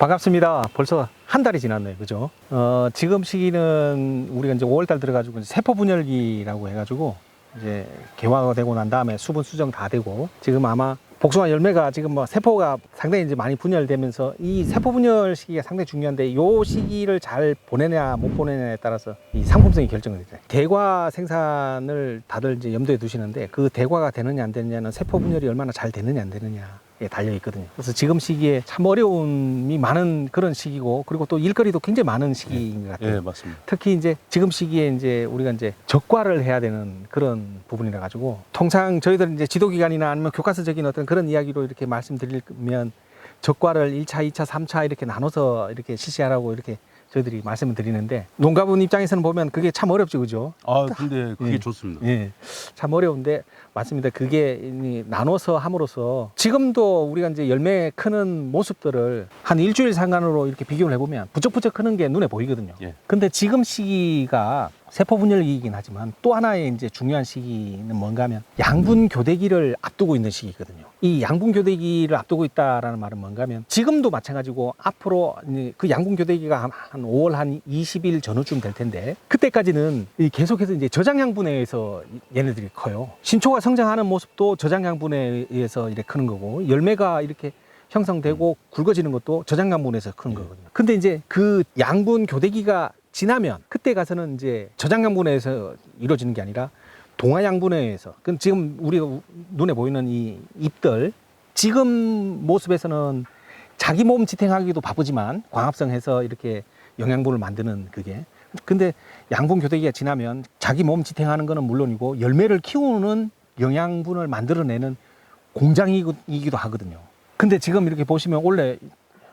반갑습니다. 벌써 한 달이 지났네요. 그죠? 어, 지금 시기는 우리가 이제 5월달 들어가지고 세포 분열기라고 해가지고 이제 개화가 되고 난 다음에 수분 수정 다 되고 지금 아마 복숭아 열매가 지금 뭐 세포가 상당히 이제 많이 분열되면서 이 세포 분열 시기가 상당히 중요한데 요 시기를 잘 보내냐 못 보내냐에 따라서 이 상품성이 결정이 되죠. 대과 생산을 다들 이제 염두에 두시는데 그 대과가 되느냐 안 되느냐는 세포 분열이 얼마나 잘 되느냐 안 되느냐에 달려 있거든요. 그래서 지금 시기에 참 어려움이 많은 그런 시기고 그리고 또 일거리도 굉장히 많은 시기인 것 같아요. 예, 맞습니다. 특히 이제 지금 시기에 이제 우리가 이제 적과를 해야 되는 그런 부분이라 가지고 통상 저희들 이제 지도기관이나 아니면 교과서적인 어떤 그런 이야기로 이렇게 말씀드리면 적과를 1차, 2차, 3차 이렇게 나눠서 이렇게 실시하라고 이렇게 저희들이 말씀을 드리는데 농가분 입장에서는 보면 그게 참 어렵죠, 그죠? 아, 근데 그게 예. 좋습니다. 예, 참 어려운데 맞습니다. 그게 이 나눠서 함으로써 지금도 우리가 이제 열매 크는 모습들을 한 일주일 상간으로 이렇게 비교를 해보면 부쩍부쩍 크는 게 눈에 보이거든요. 예. 근데 지금 시기가 세포 분열기이긴 하지만 또 하나의 이제 중요한 시기는 뭔가 하면 양분 교대기를 앞두고 있는 시기거든요. 이 양분 교대기를 앞두고 있다라는 말은 뭔가 하면 지금도 마찬가지고 앞으로 그 양분 교대기가 한- 한 5월 한 20일 전후쯤 될 텐데 그때까지는 이 계속해서 이제 저장 양분에 의해서 얘네들이 커요. 신초가 성장하는 모습도 저장 양분에 의해서 이렇게 크는 거고 열매가 이렇게 형성되고 굵어지는 것도 저장 양분에서 크는 예. 거거든요. 근데 이제 그 양분 교대기가 지나면 그때 가서는 이제 저장 양분에서 이루어지는 게 아니라 동화 양분에 의해서 그럼 지금 우리가 우- 눈에 보이는 이 잎들 지금 모습에서는 자기 몸 지탱하기도 바쁘지만 광합성해서 이렇게 영양분을 만드는 그게 근데 양분 교대기가 지나면 자기 몸 지탱하는 거는 물론이고 열매를 키우는 영양분을 만들어내는 공장이기도 하거든요. 근데 지금 이렇게 보시면 원래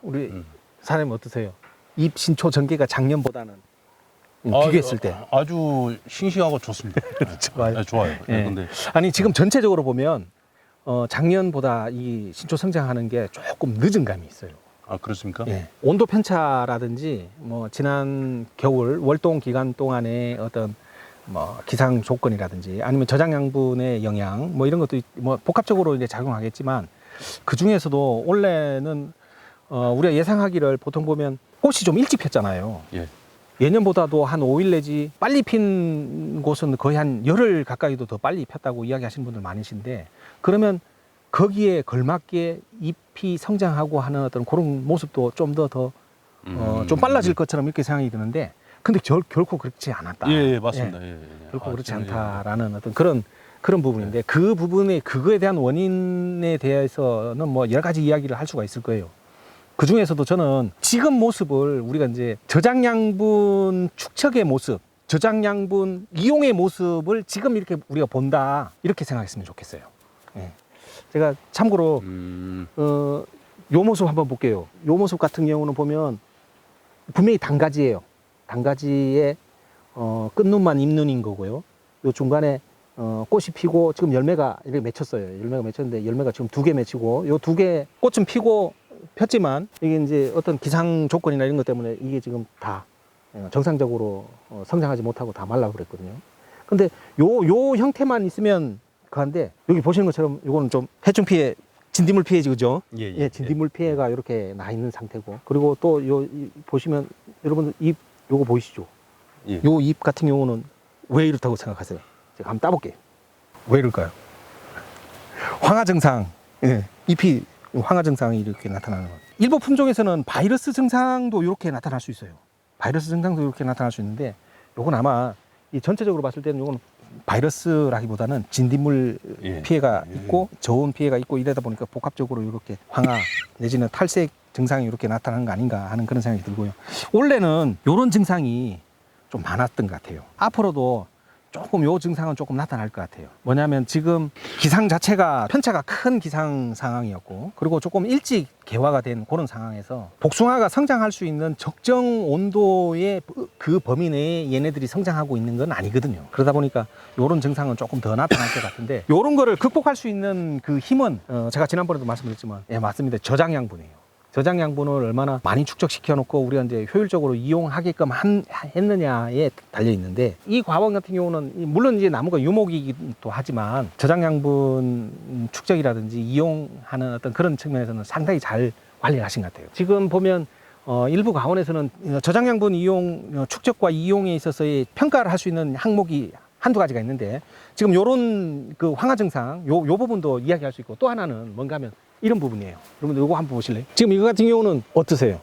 우리 음. 사장님 어떠세요? 잎 신초 전개가 작년보다는 비교했을 때 아, 아주 싱싱하고 좋습니다. 좋아요. 네, 좋아요. 네, 예. 근데 아니 지금 전체적으로 보면 어, 작년보다 이 신초 성장하는 게 조금 늦은 감이 있어요. 아 그렇습니까? 예. 온도 편차라든지 뭐 지난 겨울 월동 기간 동안의 어떤 뭐 기상 조건이라든지 아니면 저장 양분의 영향 뭐 이런 것도 있- 뭐 복합적으로 이제 작용하겠지만 그 중에서도 원래는 어 우리가 예상하기를 보통 보면 꽃이 좀 일찍 폈잖아요. 예. 예년보다도 한 5일 내지 빨리 핀 곳은 거의 한 열흘 가까이도 더 빨리 폈다고 이야기하시는 분들 많으신데 그러면 거기에 걸맞게 잎이 성장하고 하는 어떤 그런 모습도 좀 더더 어, 음. 좀 빨라질 것처럼 이렇게 생각이 드는데 근데 결, 결코 그렇지 않았다. 예, 예 맞습니다. 예. 예, 예. 결코 아, 그렇지. 않다라는 어떤 그런 그런 부분인데 그 부분에 그거에 대한 원인에 대해서는 뭐 여러 가지 이야기를 할 수가 있을 거예요. 그 중에서도 저는 지금 모습을 우리가 이제 저장 양분 축적의 모습, 저장 양분 이용의 모습을 지금 이렇게 우리가 본다 이렇게 생각했으면 좋겠어요. 예. 제가 참고로 음, 어, 요 모습 한번 볼게요. 요 모습 같은 경우는 보면 분명히 단가지예요. 단가지에 어, 끝눈만 잎눈인 거고요. 요 중간에 어, 꽃이 피고 지금 열매가 이렇게 맺혔어요. 열매가 맺혔는데 열매가 지금 두 개 맺히고 요 두 개 꽃은 피고 폈지만 이게 이제 어떤 기상 조건이나 이런 것 때문에 이게 지금 다 어, 정상적으로 어, 성장하지 못하고 다 말라 그랬거든요. 근데 요 요 형태만 있으면 그한데 여기 보시는 것처럼 요거는 좀 해충 피해 진딧물 피해지 그죠? 예, 예, 예, 진딧물 피해가 이렇게 나 있는 상태고 그리고 또 요 보시면 여러분 잎 요거 보이시죠? 예. 요잎 같은 경우는 왜 이렇다고 생각하세요? 제가 한번 따볼게요. 왜 이럴까요? 황화 증상, 예, 잎이 황화 증상이 이렇게 나타나는 것. 일부 품종에서는 바이러스 증상도 이렇게 나타날 수 있어요. 바이러스 증상도 이렇게 나타날 수 있는데 요건 아마 이 전체적으로 봤을 때는 요건 바이러스라기보다는 진딧물 예. 피해가 예. 있고 저온 피해가 있고 이러다 보니까 복합적으로 이렇게 황화 내지는 탈색 증상이 이렇게 나타나는 거 아닌가 하는 그런 생각이 들고요. 원래는 이런 증상이 좀 많았던 것 같아요. 앞으로도 조금 요 증상은 조금 나타날 것 같아요. 뭐냐면 지금 기상 자체가 편차가 큰 기상 상황이었고 그리고 조금 일찍 개화가 된 그런 상황에서 복숭아가 성장할 수 있는 적정 온도의 그 범위 내에 얘네들이 성장하고 있는 건 아니거든요. 그러다 보니까 요런 증상은 조금 더 나타날 것 같은데 요런 거를 극복할 수 있는 그 힘은 어, 제가 지난번에도 말씀드렸지만 예 맞습니다. 저장 양분이에요. 저장 양분을 얼마나 많이 축적시켜 놓고 우리가 이제 효율적으로 이용하게끔 한, 했느냐에 달려 있는데 이 과원 같은 경우는 이- 물론 이제 나무가 유목이기도 하지만 저장 양분 축적이라든지 이용하는 어떤 그런 측면에서는 상당히 잘 관리를 하신 것 같아요. 지금 보면 어, 일부 가원에서는 저장양분 이용 어, 축적과 이용에 있어서의 평가를 할 수 있는 항목이 한두 가지가 있는데 지금 요런 그 황화 증상 요, 요 부분도 이야기할 수 있고 또 하나는 뭔가 하면 이런 부분이에요. 여러분들 요거 한번 보실래요? 지금 이거 같은 경우는 어떠세요?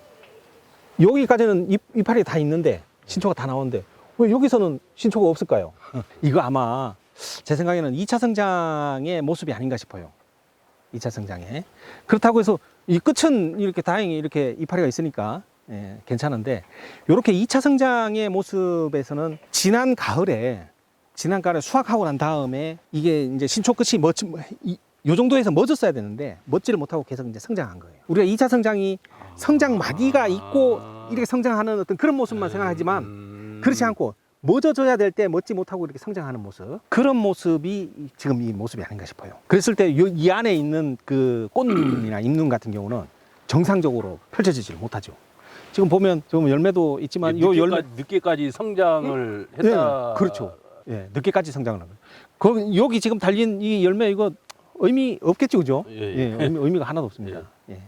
여기까지는 잎, 이파리 다 있는데 신초가 다 나오는데 왜 여기서는 신초가 없을까요? 이거 아마 제 생각에는 2차 성장의 모습이 아닌가 싶어요. 2차 성장에. 그렇다고 해서 이 끝은 이렇게 다행히 이렇게 이파리가 있으니까 예, 괜찮은데 이렇게 2차 성장의 모습에서는 지난 가을에 지난 가을에 수확하고 난 다음에 이게 이제 신초 끝이 멋, 이, 요 정도에서 멎었어야 되는데 멋지를 못하고 계속 이제 성장한 거예요. 우리가 2차 성장이 성장 마디가 있고 이렇게 성장하는 어떤 그런 모습만 생각하지만 음. 그렇지 않고 멎어져야 될때 멋지 못하고 이렇게 성장하는 모습 그런 모습이 지금 이 모습이 아닌가 싶어요. 그랬을 때 이 안에 있는 그 꽃눈이나 잎눈 같은 경우는 정상적으로 펼쳐지지 못하죠. 지금 보면 지금 열매도 있지만 요 열매 늦게까지, 성장을 예, 했다. 그렇죠. 예, 늦게까지 성장을 하는 거예요. 그 여기 지금 달린 이 열매 이거 의미 없겠죠, 그죠? 예, 예. 의미, 의미 가 하나도 없습니다. 예.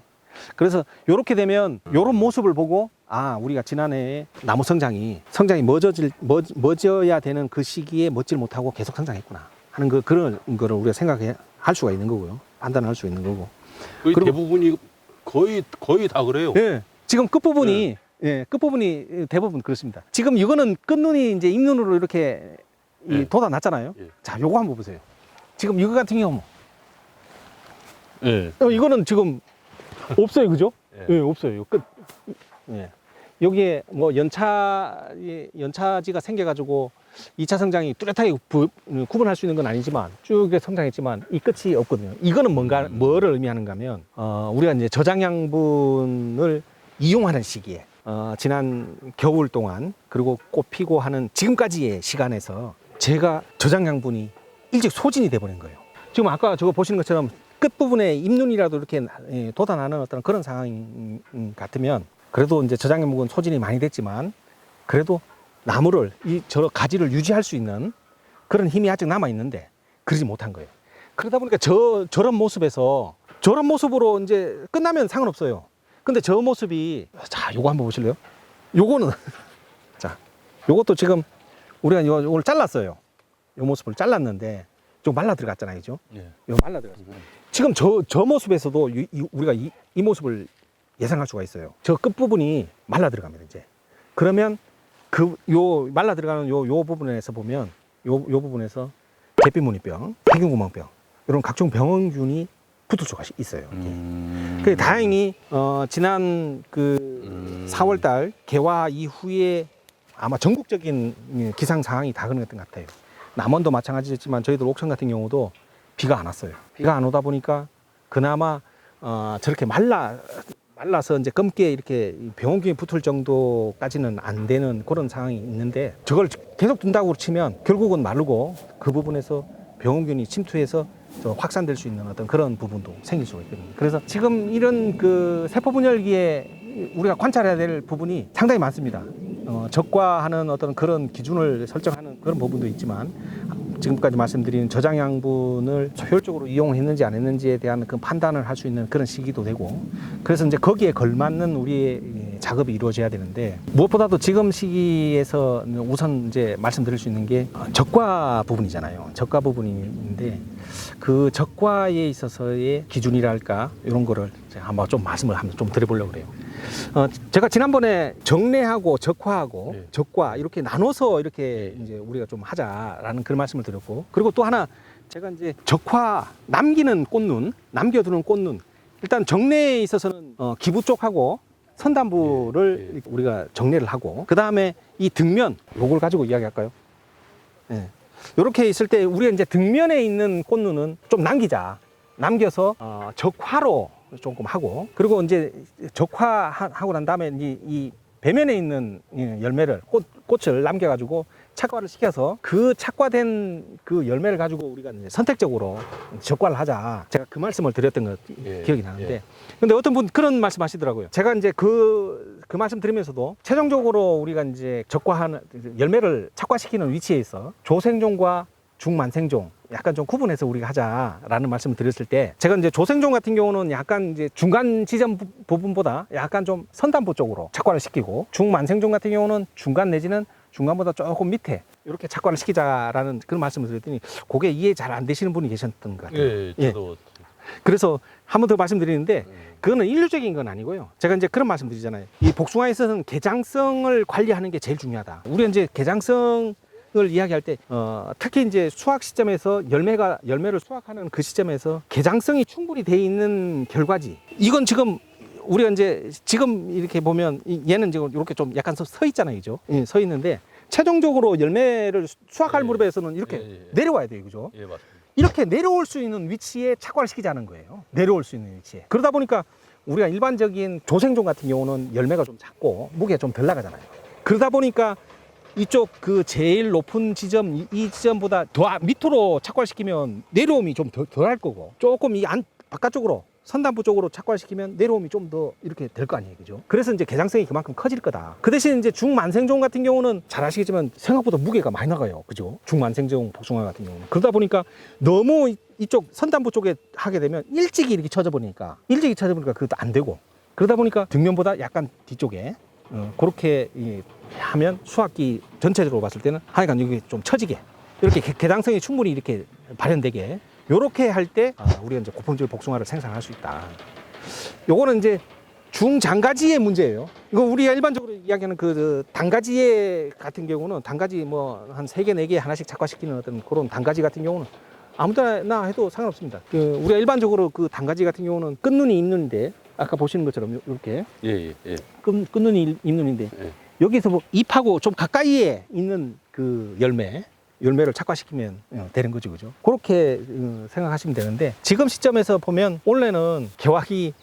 그래서 이렇게 되면 이런 모습을 보고 아 우리가 지난해 나무 성장이 성장이 멎어질 멎, 멎어야 되는 그 시기에 멎질 못하고 계속 성장했구나 하는 그 그런 거를 우리가 생각해 할 수가 있는 거고요. 판단할 수 있는 거고. 거의 그리고- 대부분이 거의 거의 다 그래요. 예. 지금 끝 부분이 예, 끝 부분이 대부분 그렇습니다. 지금 이거는 끝눈이 이제 잎눈으로 이렇게 이 예. 돋아났잖아요. 예. 자, 요거 한번 보세요. 지금 이거 같은 경우 예. 어, 이거는 지금 없어요, 그죠? 예. 예, 없어요. 끝. 예. 여기에 뭐 연차 예, 연차지가 생겨가지고 2차 성장이 뚜렷하게 부- 구분할 수 있는 건 아니지만 쭉 성장했지만 이 끝이 없거든요. 이거는 뭔가 음. 뭐를 의미하는가면 어, 우리가 이제 저장 양분을 이용하는 시기에 어, 지난 겨울 동안 그리고 꽃 피고 하는 지금까지의 시간에서 제가 저장 양분이 일찍 소진이 돼 버린 거예요. 지금 아까 저거 보시는 것처럼 끝 부분에 잎눈이라도 이렇게 예, 돋아나는 어떤 그런 상황 같으면 그래도 이제 저장 양분은 소진이 많이 됐지만 그래도 나무를 이저 가지를 유지할 수 있는 그런 힘이 아직 남아 있는데 그러지 못한 거예요. 그러다 보니까 저 저런 모습에서 저런 모습으로 이제 끝나면 상관없어요. 근데 저 모습이 자 요거 한번 보실래요? 요거는 자 요것도 지금 우리가 요 요걸 잘랐어요. 요 모습을 잘랐는데 좀 말라 들어갔잖아요, 그죠? 예. 요 말라 들어갔어요. 지금 저, 저 모습에서도 이, 이- 우리가 이, 이 모습을 예상할 수가 있어요. 저 끝부분이 말라 들어갑니다, 이제. 그러면 그, 요, 말라 들어가는 요, 요 부분에서 보면, 요, 요 부분에서 계피무늬병, 폐균구멍병, 이런 각종 병원균이 붙을 수가 있어요. 음. 그 다행히, 어, 지난 그 음. 4월 달 개화 이후에 아마 전국적인 예, 기상 상황이 다 그랬던 것 같아요. 남원도 마찬가지였지만 저희들 옥천 같은 경우도 비가 안 왔어요. 비가 안 오다 보니까 그나마 어, 저렇게 말라 말라서 이제 검게 이렇게 병원균이 붙을 정도까지는 안 되는 그런 상황이 있는데 저걸 계속 둔다고 치면 결국은 마르고 그 부분에서 병원균이 침투해서 저 확산될 수 있는 어떤 그런 부분도 생길 수가 있거든요. 그래서 지금 이런 그 세포 분열기에 우리가 관찰해야 될 부분이 상당히 많습니다. 어, 적과하는 어떤 그런 기준을 설정하는 그런 부분도 있지만 지금까지 말씀드린 저장 양분을 효율적으로 이용했는지 안 했는지에 대한 그 판단을 할 수 있는 그런 시기도 되고 그래서 이제 거기에 걸맞는 우리의 이 작업이 이루어져야 되는데 무엇보다도 지금 시기에서 우선 이제 말씀드릴 수 있는 게 어, 적과 부분이잖아요. 적과 부분인데 그 적과에 있어서의 기준이랄까 이런 거를 한번 좀 말씀을 한번 좀 드려보려고 그래요. 어, 제가 지난번에 정례하고 적화하고 네. 적과 이렇게 나눠서 이렇게 이제 우리가 좀 하자라는 그런 말씀을 드렸고 그리고 또 하나 제가 이제 적화 남기는 꽃눈 남겨두는 꽃눈 일단 정례에 있어서는 어, 기부 쪽하고 선단부를 예, 우리가 정례를 하고 그 다음에 이 등면 요걸 가지고 이야기할까요? 예. 이렇게 있을 때 우리가 이제 등면에 있는 꽃눈은 좀 남기자. 남겨서 어, 적화로 조금 하고 그리고 이제 적화하고 난 다음에 이, 이 배면에 있는 이 열매를 꽃, 꽃을 남겨가지고 착과를 시켜서 그 착과된 그 열매를 가지고 우리가 이제 선택적으로 적과를 하자. 제가 그 말씀을 드렸던 것 예, 기억이 나는데 예. 근데 어떤 분 그런 말씀 하시더라고요. 제가 이제 그, 그 말씀 드리면서도 최종적으로 우리가 이제 적과하는 열매를 착과시키는 위치에 있어 조생종과 중만생종 약간 좀 구분해서 우리가 하자라는 말씀을 드렸을 때 제가 이제 조생종 같은 경우는 약간 이제 중간 지점 부- 부분보다 약간 좀 선단부 쪽으로 착과를 시키고 중만생종 같은 경우는 중간 내지는 중간보다 조금 밑에 이렇게 착과를 시키자라는 그런 말씀을 드렸더니 그게 이해 잘 안 되시는 분이 계셨던 것 같아요. 예, 예. 저도 그래서 한 번 더 말씀드리는데 음. 그거는 일률적인 건 아니고요. 제가 이제 그런 말씀 드리잖아요. 이 복숭아에 있어서는 개장성을 관리하는 게 제일 중요하다. 우리가 이제 개장성 을 이야기할 때, 어, 특히 이제 수확 시점에서 열매가, 열매를 수확하는 그 시점에서 개장성이 충분히 돼 있는 결과지. 이건 지금 우리가 이제 지금 이렇게 보면 이- 얘는 지금 이렇게 좀 약간 서, 서 있잖아요. 그죠? 예, 서 있는데 최종적으로 열매를 수- 수확할 예, 무렵에서는 이렇게 예, 예. 내려와야 돼요. 그죠? 예, 맞습니다. 이렇게 내려올 수 있는 위치에 착과를 시키자는 거예요. 내려올 수 있는 위치에. 그러다 보니까 우리가 일반적인 조생종 같은 경우는 열매가 좀 작고 무게가 좀 덜 나가잖아요. 그러다 보니까 이쪽 그 제일 높은 지점 이, 이 지점보다 더 아- 밑으로 착과를 시키면 내려옴이 좀 덜 할 거고 조금 이 안 바깥쪽으로 선단부 쪽으로 착과를 시키면 내려옴이 좀 더 이렇게 될 거 아니에요, 그죠? 그래서 이제 개장성이 그만큼 커질 거다. 그 대신 이제 중만생종 같은 경우는 잘 아시겠지만 생각보다 무게가 많이 나가요, 그죠? 중만생종 복숭아 같은 경우는 그러다 보니까 너무 이- 이쪽 선단부 쪽에 하게 되면 일찍이 이렇게 쳐져 버리니까 일찍이 쳐져 버리니까 그것도 안 되고 그러다 보니까 뒷면보다 약간 뒤쪽에 어, 그렇게 이, 하면 수확기 전체적으로 봤을 때는 하여간 여기 좀 처지게 이렇게 개- 개장성이 충분히 이렇게 발현되게 요렇게 할때 아, 우리가 이제 고품질 복숭아를 생산할 수 있다. 요거는 이제 중장가지의 문제예요. 이거 우리가 일반적으로 이야기하는 그, 그 단가지의 같은 경우는 단가지 뭐 한 세 개 네 개 하나씩 착화시키는 어떤 그런 단가지 같은 경우는 아무데나 해도 상관없습니다. 그 우리가 일반적으로 그 단가지 같은 경우는 끝눈이 있는데 아까 보시는 것처럼 이렇게 예, 예, 예. 끝, 끝눈이 있는데 예. 여기서 뭐 잎하고 좀 가까이에 있는 그 열매 열매를 착화시키면 어, 되는 거죠, 그죠? 그렇게 어, 생각하시면 되는데 지금 시점에서 보면 원래는 개화기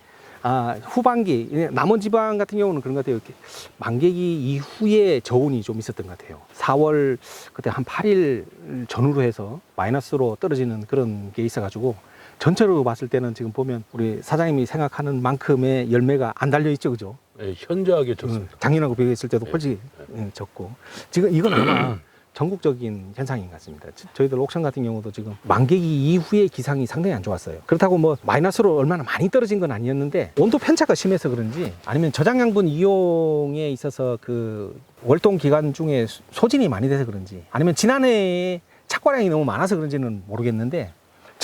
아, 후반기 예, 남원 지방 같은 경우는 그런 것 같아요. 이렇게 만개기 이후에 저온이 좀 있었던 것 같아요. 4월 그때 한 8일 전후로 해서 마이너스로 떨어지는 그런 게 있어가지고 전체로 봤을 때는 지금 보면 우리 사장님이 생각하는 만큼의 열매가 안 달려 있죠, 그죠? 예, 현저하게 좋습니다. 음, 작년하고 비교했을 때도 예. 훨씬 예, 적고 지금 이건 아마 전국적인 현상인 것 같습니다. 저- 저희들 옥션 같은 경우도 지금 만개기 이후에 기상이 상당히 안 좋았어요. 그렇다고 뭐 마이너스로 얼마나 많이 떨어진 건 아니었는데 온도 편차가 심해서 그런지 아니면 저장 양분 이용에 있어서 그 월동 기간 중에 수- 소진이 많이 돼서 그런지 아니면 지난해에 착과량이 너무 많아서 그런지는 모르겠는데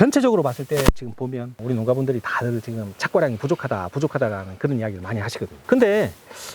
전체적으로 봤을 때 지금 보면 우리 농가분들이 다들 지금 착과량이 부족하다, 부족하다라는 그런 이야기를 많이 하시거든요. 근데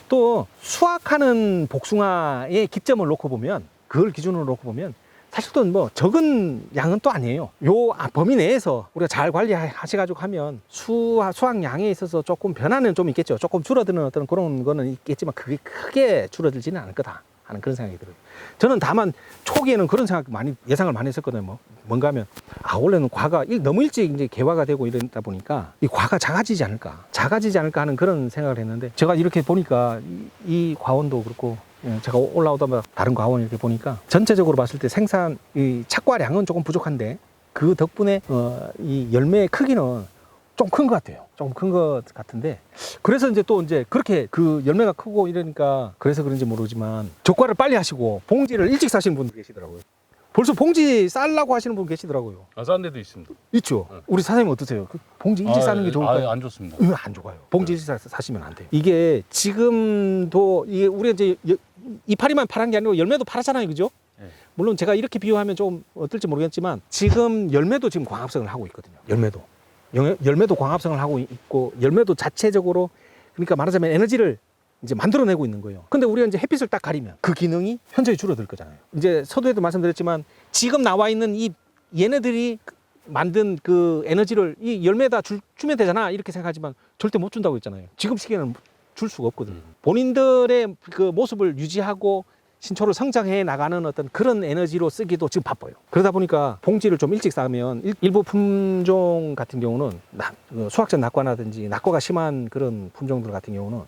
또 수확하는 복숭아의 기점을 놓고 보면 그걸 기준으로 놓고 보면 사실 또 뭐 적은 양은 또 아니에요. 요 아, 범위 내에서 우리가 잘 관리하셔가지고 하면 수, 수확량에 있어서 조금 변화는 좀 있겠죠. 조금 줄어드는 어떤 그런 거는 있겠지만 그게 크게 줄어들지는 않을 거다 하는 그런 생각이 들어요. 저는 다만 초기에는 그런 생각 많이 예상을 많이 했었거든요. 뭐 뭔가 하면 아 원래는 과가 일- 너무 일찍 이제 개화가 되고 이러다 보니까 이 과가 작아지지 않을까, 작아지지 않을까 하는 그런 생각을 했는데 제가 이렇게 보니까 이, 이 과원도 그렇고 예, 제가 올라오다가 다른 과원 이렇게 보니까 전체적으로 봤을 때 생산 이 착과량은 조금 부족한데 그 덕분에 어, 이 열매의 크기는 좀 큰 것 같아요. 좀 큰 것 같은데 그래서 이제 또 이제 그렇게 그 열매가 크고 이러니까 그래서 그런지 모르지만 적과를 빨리 하시고 봉지를 일찍 사시는 분들 계시더라고요. 벌써 봉지 쌀라고 하시는 분 계시더라고요. 아, 싼 데도 있습니다. 있죠. 네. 우리 사장님 어떠세요? 그 봉지 일찍 사는 게 좋을까요? 아, 안 좋습니다. 응, 안 좋아요. 봉지 일찍 사- 사시면 안 돼요. 이게 지금도 이게 우리가 이제 여- 이파리만 파란 게 아니고 열매도 팔았잖아요, 그죠? 네. 물론 제가 이렇게 비유하면 좀 어떨지 모르겠지만 지금 열매도 지금 광합성을 하고 있거든요. 열매도 영- 열매도 광합성을 하고 있고 열매도 자체적으로 그러니까 말하자면 에너지를 이제 만들어내고 있는 거예요. 근데 우리가 이제 햇빛을 딱 가리면 그 기능이 현저히 줄어들 거잖아요. 이제 서두에도 말씀드렸지만 지금 나와 있는 이 얘네들이 만든 그 에너지를 이 열매에다 줄, 주면 되잖아 이렇게 생각하지만 절대 못 준다고 했잖아요. 지금 시기에는 줄 수가 없거든요. 음. 본인들의 그 모습을 유지하고 신초를 성장해 나가는 어떤 그런 에너지로 쓰기도 지금 바빠요. 그러다 보니까 봉지를 좀 일찍 싸면 일- 일부 품종 같은 경우는 낙- 그 수확전 낙과라든지 낙과가 심한 그런 품종들 같은 경우는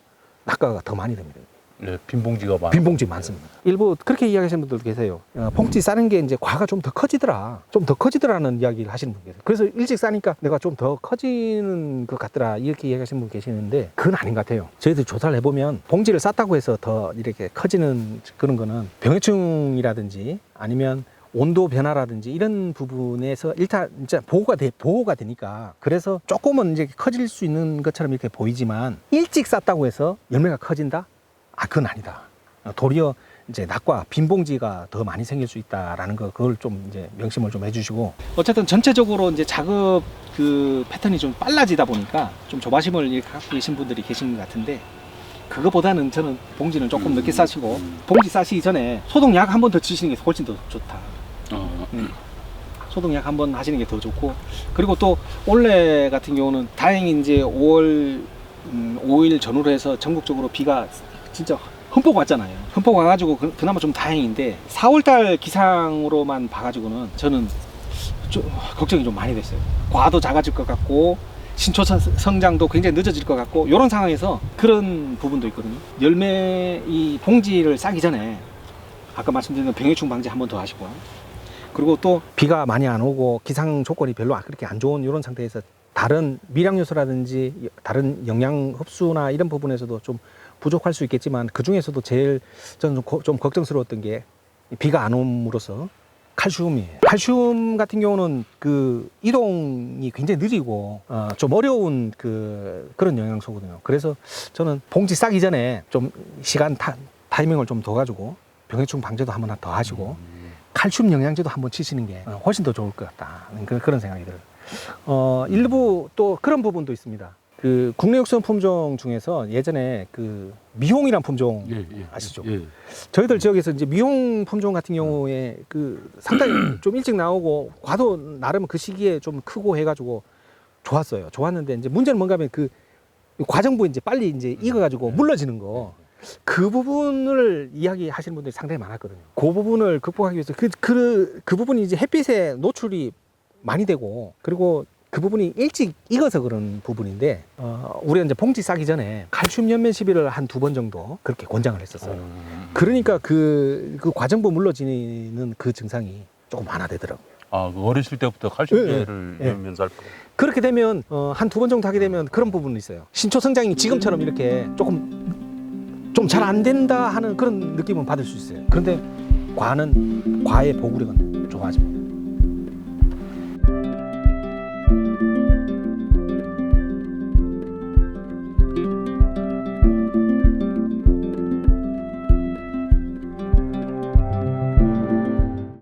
낙과가 더 많이 됩니다. 네, 빈 봉지가 많아. 빈 봉지 많습니다. 일부 그렇게 이야기하시는 분들도 계세요. 어, 봉지 싸는 게 이제 과가 좀 더 커지더라. 좀 더 커지더라는 이야기를 하시는 분 계세요. 그래서 일찍 싸니까 내가 좀 더 커지는 것 같더라. 이렇게 이야기하시는 분 계시는데 그건 아닌 것 같아요. 저희들 조사를 해보면 봉지를 쌌다고 해서 더 이렇게 커지는 그런 거는 병해충이라든지 아니면 온도 변화라든지 이런 부분에서 일단 진짜 보호가 돼 보호가 되니까 그래서 조금은 이제 커질 수 있는 것처럼 이렇게 보이지만 일찍 쌌다고 해서 열매가 커진다? 아 그건 아니다. 도리어 이제 낙과 빈 봉지가 더 많이 생길 수 있다라는 거 그걸 좀 이제 명심을 좀 해주시고 어쨌든 전체적으로 이제 작업 그 패턴이 좀 빨라지다 보니까 좀 조바심을 갖고 계신 분들이 계신 것 같은데 그거보다는 저는 봉지는 조금 늦게 싸시고 봉지 싸시기 전에 소독약 한 번 더 치시는 게 훨씬 더 좋다. 어. 음. 소독약 한 번 하시는 게 더 좋고 그리고 또 올해 같은 경우는 다행히 이제 5월 음, 5일 전후로 해서 전국적으로 비가 진짜 흠뻑 왔잖아요. 흠뻑 와가지고 그, 그나마 좀 다행인데 4월달 기상으로만 봐가지고는 저는 좀 걱정이 좀 많이 됐어요. 과도 작아질 것 같고 신초 성- 성장도 굉장히 늦어질 것 같고 이런 상황에서 그런 부분도 있거든요. 열매 이 봉지를 싸기 전에 아까 말씀드린 병해충 방지 한 번 더 하시고 그리고 또 비가 많이 안 오고 기상 조건이 별로 그렇게 안 좋은 이런 상태에서 다른 미량 요소라든지 다른 영양 흡수나 이런 부분에서도 좀 부족할 수 있겠지만 그 중에서도 제일 저는 좀, 고- 좀 걱정스러웠던 게 비가 안 옴으로써 칼슘이에요. 칼슘 같은 경우는 그 이동이 굉장히 느리고 어, 좀 어려운 그 그런 영양소거든요. 그래서 저는 봉지 싸기 전에 좀 시간 타, 타이밍을 좀 더 가지고 병해충 방제도 한번 더 하시고 칼슘 영양제도 한번 치시는 게 어, 훨씬 더 좋을 것 같다. 그- 그런 생각이 들어요. 어, 일부 또 그런 부분도 있습니다. 그 국내 육성 품종 중에서 예전에 그 미홍이란 품종 예, 예. 아시죠? 예. 저희들 지역에서 이제 미용 품종 같은 경우에 그 상당히 좀 일찍 나오고 과도 나름 그 시기에 좀 크고 해가지고 좋았어요. 좋았는데 이제 문제는 뭔가 하면 그 과정부 이제 빨리 이제 익어가지고 물러지는 거. 그 부분을 이야기하시는 분들이 상당히 많았거든요. 그 부분을 극복하기 위해서 그, 그, 그 부분이 이제 햇빛에 노출이 많이 되고 그리고 그 부분이 일찍 익어서 그런 부분인데 어, 우리가 이제 봉지 싸기 전에 칼슘 연면 시비를 한 두 번 정도 그렇게 권장을 했었어요. 어. 그러니까 그, 그 과정부 물러지는 그 증상이 조금 완화되더라고요. 아, 그 어렸을 때부터 칼슘제를 예, 예. 할 거. 그렇게 되면 어, 한 두 번 정도 하게 되면 그런 부분이 있어요. 신초 성장이 지금처럼 이렇게 조금 좀 잘 안 된다 하는 그런 느낌은 받을 수 있어요. 그런데 과는 과의 보구력은 좋아집니다.